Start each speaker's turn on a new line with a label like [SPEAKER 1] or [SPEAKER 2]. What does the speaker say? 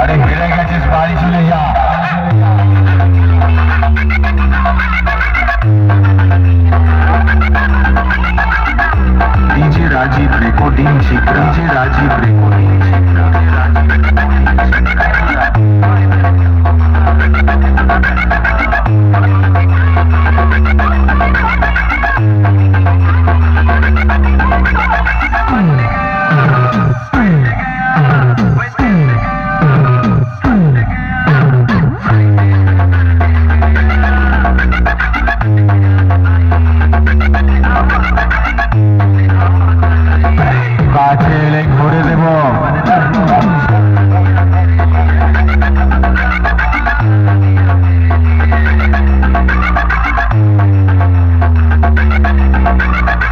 [SPEAKER 1] আরে হেরে গেছিস বাড়ি চলে যা। DJ Rajib recording Sikh DJ Rajib recording. Thank you.